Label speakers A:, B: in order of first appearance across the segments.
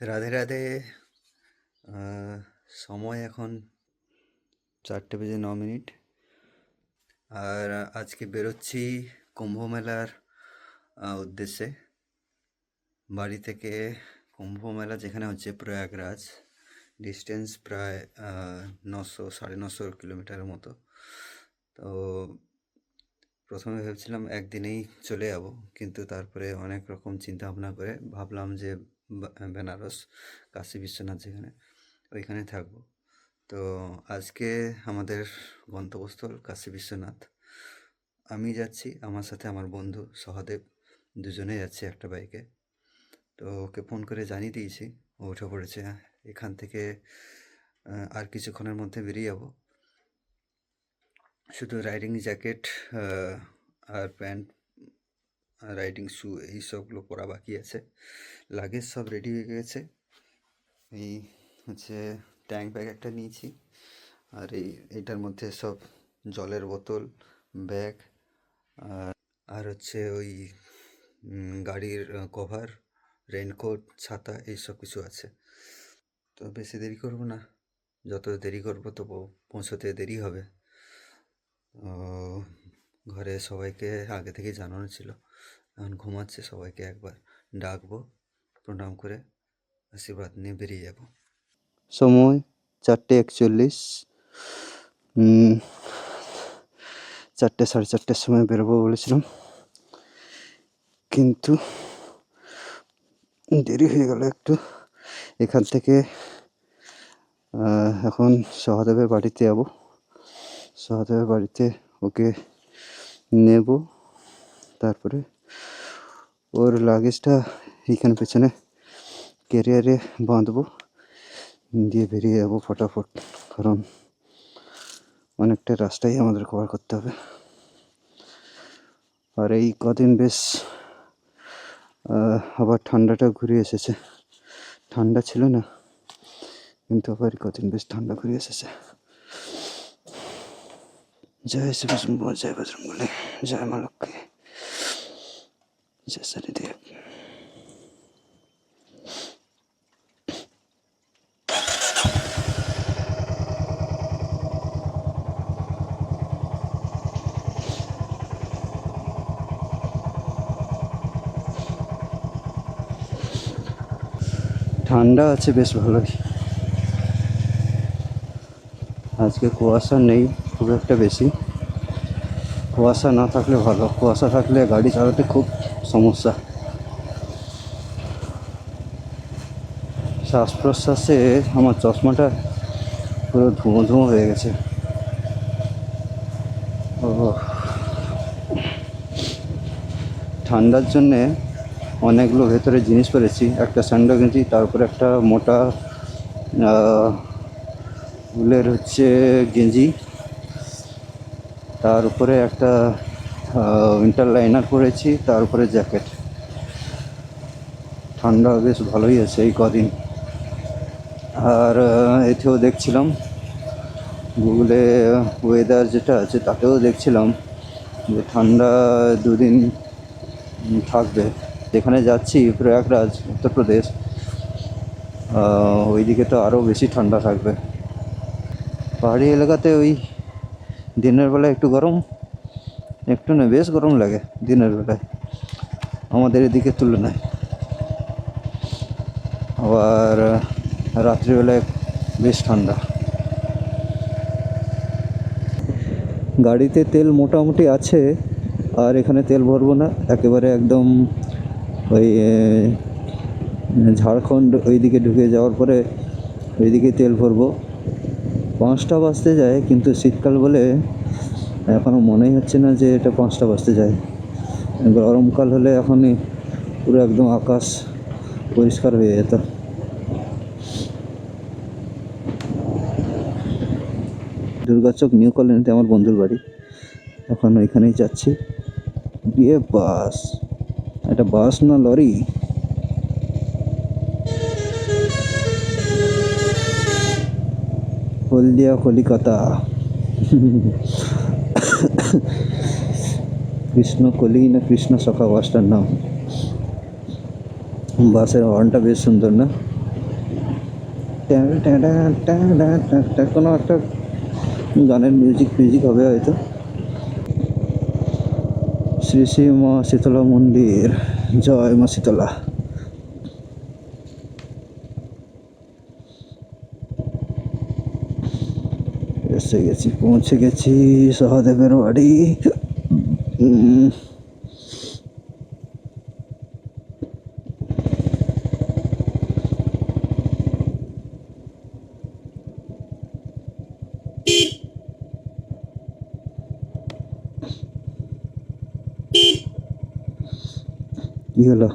A: রাধে রাধে। সময় এখন চারটে বেজে ন মিনিট। আর আজকে বেরোচ্ছি কুম্ভ মেলার উদ্দেশ্যে। বাড়ি থেকে কুম্ভ মেলা যেখানে হচ্ছে প্রয়াগরাজ ডিস্টেন্স প্রায় নশো, সাড়ে নশো কিলোমিটারের মতো। তো প্রথমে ভেবেছিলাম একদিনেই চলে যাব, কিন্তু তারপরে অনেক রকম চিন্তা ভাবনা করে ভাবলাম যে বেনারস, কাশী বিশ্বনাথ যেখানে, ওইখানে থাকব। তো আজকে আমাদের গন্তব্যস্থল কাশী বিশ্বনাথ। আমি যাচ্ছি, আমার সাথে আমার বন্ধু সহদেব, দুজনে যাচ্ছি একটা বাইকে। তো ওকে ফোন করে জানিয়ে দিয়েছি, ও উঠে পড়েছে। এখান থেকে আর কিছুক্ষণের মধ্যে বেরিয়ে যাব। শুধু রাইডিং জ্যাকেট আর প্যান্ট রাইডিং শু এই সবগুলো পরা বাকি আছে। লাগেজ সব রেডি হয়ে গেছে। এই হচ্ছে ট্যাঙ্ক ব্যাগ একটা নিয়েছি। আর এই এইটার মধ্যে সব জলের বোতল ব্যাগ আর আর হচ্ছে ওই গাড়ির কভার রেনকোট ছাতা এই সব কিছু আছে। তো বেশি দেরি করব না। যত দেরি করব তো পৌঁছতে দেরি হবে। ঘরে সবাইকে আগে থেকে জানানো ছিল। এখন ঘুমাচ্ছে, সবাইকে একবার ডাকবো, প্রণাম করে আশীর্বাদ নিয়ে বেরিয়ে যাব। সময় চারটে একচল্লিশ। চারটে, সাড়ে চারটের সময় বেরোবো বলেছিলাম। কিন্তু দেরি হয়ে গেল একটু। এখান থেকে এখন সহদেবের বাড়িতে যাব। সহদেবের বাড়িতে ওকে নেব। তারপরে ওর লাগেজটা এইখানে পেছনে ক্যারিয়ারে বাঁধবো। দিয়ে বেরিয়ে যাব ফটাফট। কারণ অনেকটা রাস্তাই আমাদের কভার করতে হবে। আর এই কদিন বেশ আবার ঠান্ডাটা ঘুরে এসেছে। ঠান্ডা ছিল না, কিন্তু আবার কদিন বেশ ঠান্ডা ঘুরে এসেছে। জয় শ্রী বিষ্ণু জয় বজরঙ্গলী জয় মা লক্ষ্মী জয় শনিদেব ঠান্ডা আছে বেশ ভালোই আজকে কুয়াশা নেই খুব একটা বেশি। কুয়াশা না থাকলে ভালো। কুয়াশা থাকলে গাড়ি চালাতে খুব সমস্যা। শ্বাস প্রশ্বাসে আমার চশমাটা পুরো ধুঁয়ো ধুঁয়ো হয়ে গেছে। ও ঠান্ডার জন্যে অনেকগুলো ভেতরে জিনিস পেরেছি একটা স্যান্ডো গেঞ্জি তারপরে একটা মোটা উলের হচ্ছে গেঞ্জি। তার উপরে একটা উইন্টার লাইনার পরেছি, তার উপরে জ্যাকেট ঠান্ডা বেশ ভালোই আছে এই কদিন। আর এতেও দেখছিলাম গুগলে ওয়েদার যেটা আছে তাতেও দেখছিলাম যে ঠান্ডা দুদিন থাকবে। যেখানে যাচ্ছি, প্রয়াগরাজ, উত্তরপ্রদেশ ওইদিকে তো আরও বেশি ঠান্ডা থাকবে। পাহাড়ি এলাকাতে ওই দিনের বেলা একটু গরম, একটু না, বেশ গরম লাগে দিনের বেলায়। আমাদের এদিকে তুলনায়। আবার, রাত্রিবেলায় বেশ ঠান্ডা। গাড়িতে তেল মোটামুটি আছে, আর এখানে তেল ভরবো না। একেবারে একদম ওই ঝাড়খণ্ড ওইদিকে ঢুকে যাওয়ার পরে ওইদিকে তেল ভরবো। পাঁচটা বাজতে যায়, কিন্তু শীতকাল বলে এখনও মনেই হচ্ছে না যে এটা পাঁচটা বাজতে যায়। গরমকাল হলে এখনই পুরো একদম আকাশ পরিষ্কার হয়ে যেত। দুর্গাচক নিউ কলোনিতে আমার বন্ধুর বাড়ি। এখন ওইখানেই যাচ্ছি। গিয়ে বাস। এটা বাস না লরি? হলদিয়া, কলিকাতা। কৃষ্ণ কলি না কৃষ্ণ সখা বাসটার নাম? বাসের হর্নটা বেশ সুন্দর না? কোনো একটা গানের মিউজিক মিউজিক হবে হয়তো। শ্রী শ্রী মা শীতলা মন্দির। জয় মা শীতলা। এসে গেছি পৌঁছে গেছি সহদেবের বাড়ি। কি হলো?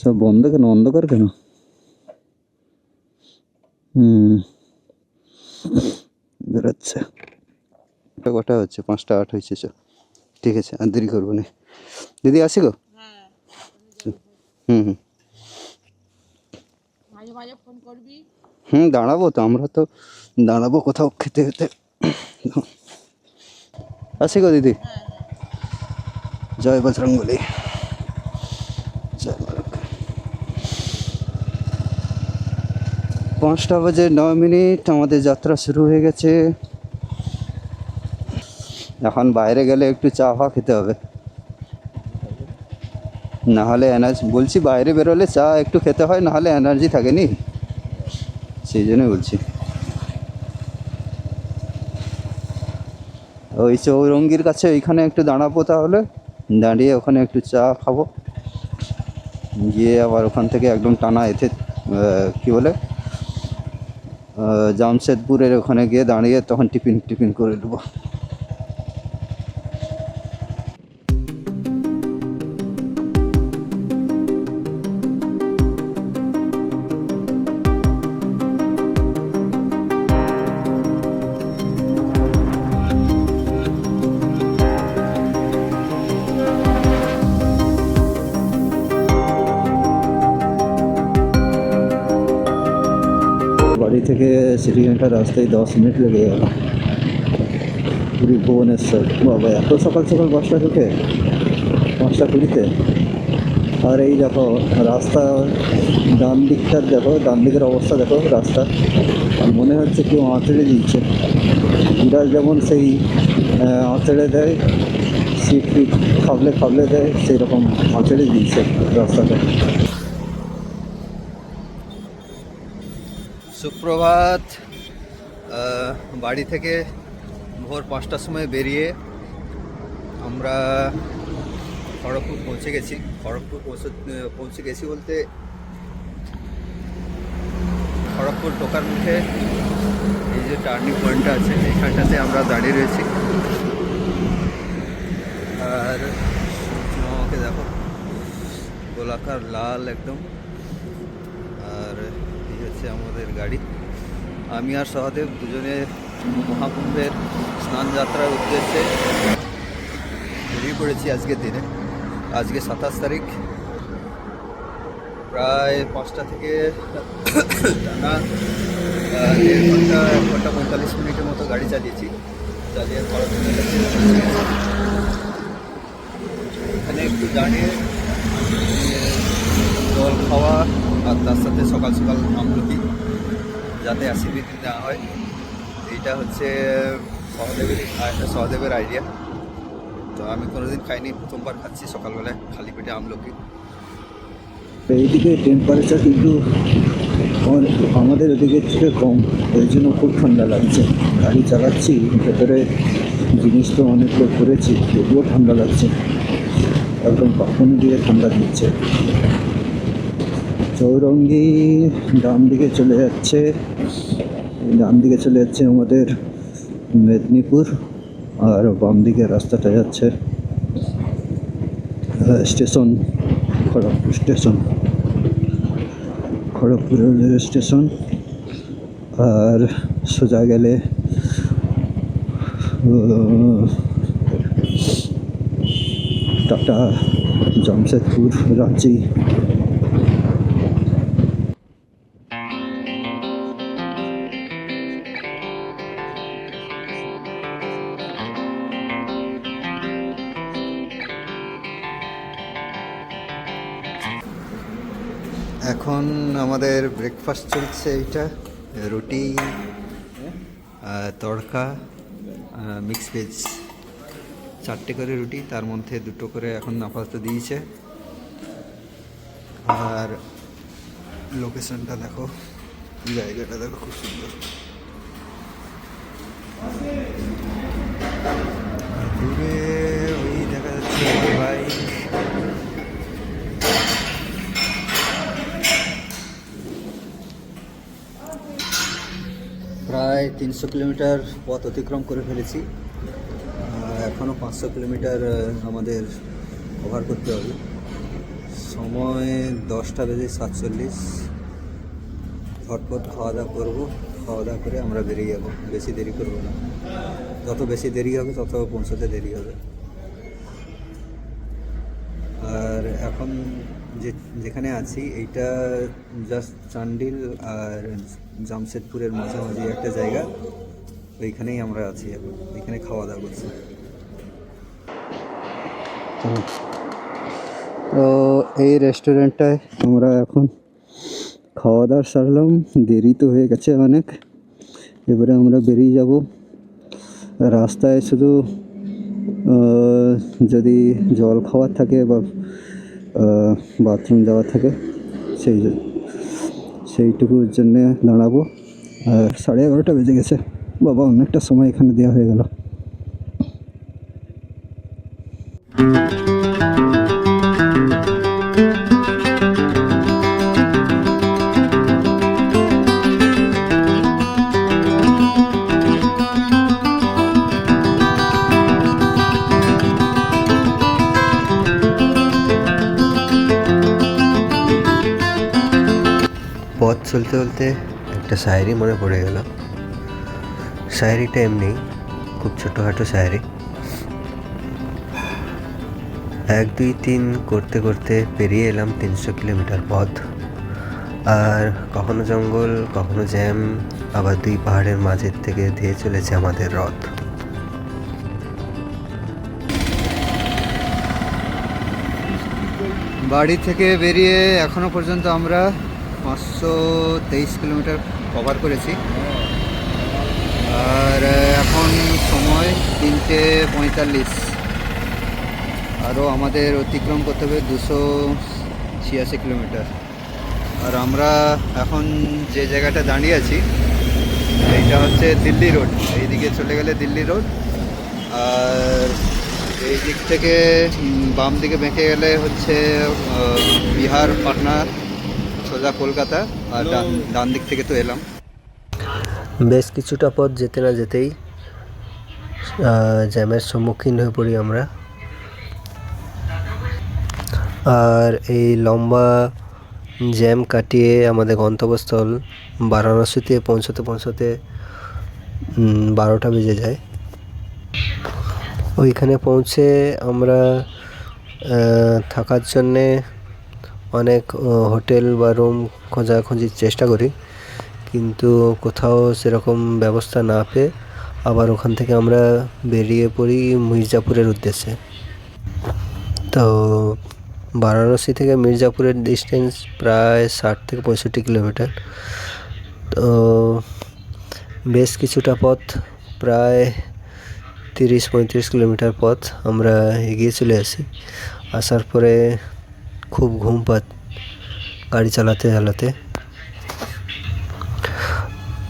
A: সব বন্ধ কেন? অন্ধকার কেন? হুম। বেরোচ্ছে। কটা হচ্ছে? পাঁচটা আট হয়েছে চ ঠিক আছে আর দেরি করব না। দিদি আসি গো? হুম হুম।
B: করবি।
A: হুম দাঁড়াবো তো আমরা তো দাঁড়াবো কোথাও খেতে খেতে। আসি গো দিদি? জয় বজরঙ্গলি জয় মা লক্ষ্মী। পাঁচটা বাজে নয় মিনিট, আমাদের যাত্রা শুরু হয়ে গেছে। এখন বাইরে গেলে একটু চা ফা খেতে হবে। না হলে এনার্জি, বলছি বাইরে বেরোলে চা একটু খেতে হয় না হলে এনার্জি থাকেনি। সেই জন্যই বলছি। ওই চৌরঙ্গির কাছে ওইখানে একটু দাঁড়াবো তাহলে। দাঁড়িয়ে ওখানে একটু চা খাব। গিয়ে আবার ওখান থেকে একদম টানা এতে কি বলে? জামশেদপুরের ওখানে গিয়ে দাঁড়িয়ে তখন টিফিন টিফিন করে নেব। বাড়ি থেকে সিটি সেন্টার রাস্তায় দশ মিনিট লেগে গেল। পুরী ভুবনেশ্বর। বাবা, এত সকাল সকাল বাসটা ঢুকে পাঁচটা কুড়িতে? আর এই দেখো, রাস্তা ডান দিকটার দেখো, ডান দিকের অবস্থা দেখো, রাস্তা। আর মনে হচ্ছে কেউ আঁচড়ে দিচ্ছে বিড়াল যেমন সেই আঁচড়ে দেয় সিট ফিট খাবলে খাবলে দেয় সেই রকম আঁচড়ে দিচ্ছে রাস্তাটা। সুপ্রভাত বাড়ি থেকে ভোর পাঁচটার সময় বেরিয়ে আমরা খড়গপুর পৌঁছে গেছি। খড়গপুর পৌঁছে পৌঁছে গেছি বলতে খড়গপুর ঢোকার মুখে এই যে টার্নিং পয়েন্টটা আছে এইখানটাতে আমরা দাঁড়িয়ে রয়েছি। আর আমাকে দেখো, গোলাকার লাল একদম। হচ্ছে আমাদের গাড়ি। আমি আর সহদেব দুজনে মহাকুম্ভের স্নান যাত্রার উদ্দেশ্যে বেরিয়ে পড়েছি আজকের দিনে। আজকে সাতাশ তারিখ। প্রায় পাঁচটা থেকে দেড় ঘণ্টা, এক ঘণ্টা পঁয়তাল্লিশ মিনিটের মতো গাড়ি চালিয়েছি। চালিয়ে এখানে একটু দাঁড়িয়ে জল খাওয়া তার সকাল সকাল আমলকি যাতে অ্যাসিডিটি না হয়। এইটা হচ্ছে সহদেবের সহদেবের আইডিয়া তো আমি কোনোদিন খাইনি, প্রথমবার খাচ্ছি সকালবেলায় খালি পেটে আমলকি। এইদিকে টেম্পারেচার কিন্তু আমাদের- ওদিকে থেকে কম। ওই জন্য খুব ঠান্ডা লাগছে। গাড়ি চালাচ্ছি, ভেতরে জিনিস তো অনেকগুলো করেছি তবুও ঠান্ডা লাগছে। একদম কখন দিয়ে ঠান্ডা দিচ্ছে। চৌরঙ্গি ডান দিকে চলে যাচ্ছে। ডান দিকে চলে যাচ্ছে আমাদের মেদিনীপুর আর বাম দিকে রাস্তাটা যাচ্ছে station, Kharagpur station. Kharagpur station আর সোজা গেলে টাটা, জামশেদপুর, রাঁচি। আমাদের ব্রেকফাস্ট চলছে এইটা, রুটি তড়কা মিক্স ভেজ চারটে করে রুটি, তার মধ্যে দুটো করে এখন আপাতত দিয়েছে। আর লোকেশনটা দেখো, জায়গাটা দেখো খুব সুন্দর দূরে ওই দেখা যাচ্ছে বাইক প্রায় তিনশো কিলোমিটার পথ অতিক্রম করে ফেলেছি। এখনও পাঁচশো কিলোমিটার আমাদের কভার করতে হবে। সময় দশটা বেজে সাতচল্লিশ। ঝটপট খাওয়া দাওয়া করব। খাওয়া দাওয়া করে আমরা বেরিয়ে যাব। বেশি দেরি করব না। যত বেশি দেরি হবে, তত পৌঁছতে দেরি হবে। আর এখন যে, যেখানে আছি, এইটা জাস্ট চান্ডিল আর জামশেদপুরের মাঝামাঝি একটা জায়গা। ওইখানেই আমরা আছি এখন। এখানে খাওয়া দাওয়া করছি। তো এই রেস্টুরেন্টটায় আমরা এখন খাওয়া দাওয়া সারলাম। দেরি তো হয়ে গেছে অনেক। এবারে আমরা বেরিয়ে যাব। রাস্তায় শুধু যদি জল খাওয়ার থাকে বা বাথরুম যাওয়ার থাকে, সেই জ- সেইটুকুর জন্যে দাঁড়াবো। আর সাড়ে এগারোটা বেজে গেছে। বাবা, অনেকটা সময় এখানে দেওয়া হয়ে গেল। পথ চলতে চলতে একটা শায়েরি মনে পড়ে গেল। শায়েরিটা এমনি, খুব ছোটোখাটো শায়েরি। এক, দুই, তিন করতে করতে পেরিয়ে এলাম তিনশো কিলোমিটার পথ। আর কখনো জঙ্গল, কখনো জ্যাম, আবার দুই পাহাড়ের মাঝের থেকে ধেয়ে চলেছে আমাদের রথ। বাড়ি থেকে বেরিয়ে এখনও পর্যন্ত আমরা পাঁচশো তেইশ কিলোমিটার কভার করেছি। আর এখন সময় তিনটে পঁয়তাল্লিশ। আরও আমাদের অতিক্রম করতে হবে দুশো ছিয়াশি কিলোমিটার। আর আমরা এখন যে জায়গাটা দাঁড়িয়ে আছি, এইটা হচ্ছে দিল্লি রোড। এইদিকে চলে গেলে দিল্লি রোড। আর এই দিক থেকে বাম দিকে বেঁকে গেলে হচ্ছে বিহার, পাটনা। সোজা কলকাতা আর ডান ডান দিক থেকে তো এলাম।
B: বেশ কিছুটা পথ যেতে না যেতেই জ্যামের সম্মুখীন হয়ে পড়ি আমরা। আর এই লম্বা জ্যাম কাটিয়ে আমাদের গন্তব্যস্থল বারাণসীতে পৌঁছতে পৌঁছতে বারোটা বেজে যায়। ওইখানে পৌঁছে আমরা থাকার জন্যে অনেক হোটেল বা রুম খোঁজাখুঁজির চেষ্টা করি। কিন্তু কোথাও সেরকম ব্যবস্থা না পেয়ে আবার ওখান থেকে আমরা বেরিয়ে পড়ি মির্জাপুরের উদ্দেশ্যে। তো বারাণসী থেকে মির্জাপুরের ডিস্টেন্স প্রায় ষাট থেকে পঁয়ষট্টি কিলোমিটার। তো বেশ কিছুটা পথ, প্রায় তিরিশ পঁয়ত্রিশ কিলোমিটার পথ আমরা এগিয়ে চলে আসি। আসার পরে খুব ঘুম পাত গাড়ি চালাতে চালাতে।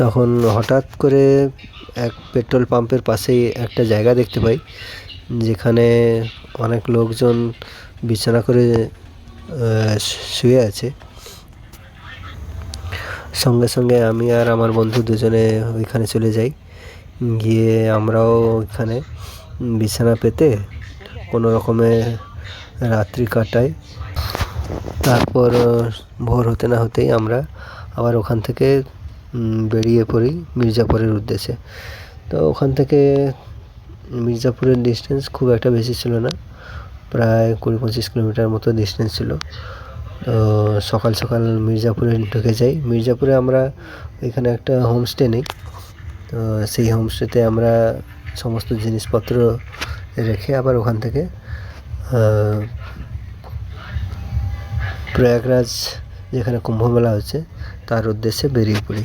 B: তখন হঠাৎ করে এক পেট্রোল পাম্পের পাশেই একটা জায়গা দেখতে পাই, যেখানে অনেক লোকজন বিছানা করে শুয়ে আছে। সঙ্গে সঙ্গে আমি আর আমার বন্ধু দুজনে ওইখানে চলে যাই। গিয়ে আমরাও ওইখানে বিছানা পেতে কোনো রকমে রাত্রি কাটাই। তারপর, ভোর হতে না হতেই আমরা আবার ওখান থেকে বেরিয়ে পড়ি মির্জাপুরের উদ্দেশ্যে। তো ওখান থেকে মির্জাপুরের ডিস্টেন্স খুব একটা বেশি ছিল না। প্রায় কুড়ি পঁচিশ কিলোমিটার মতো ডিস্টেন্স ছিল। তো সকাল সকাল মির্জাপুরে ঢুকে যাই। মির্জাপুরে আমরা এখানে একটা হোমস্টে নেই। তো সেই হোমস্টেতে আমরা সমস্ত জিনিসপত্র রেখে আবার ওখান থেকে প্রয়াগরাজ যেখানে কুম্ভমেলা হচ্ছে তার উদ্দেশ্যে বেরিয়ে পড়ি।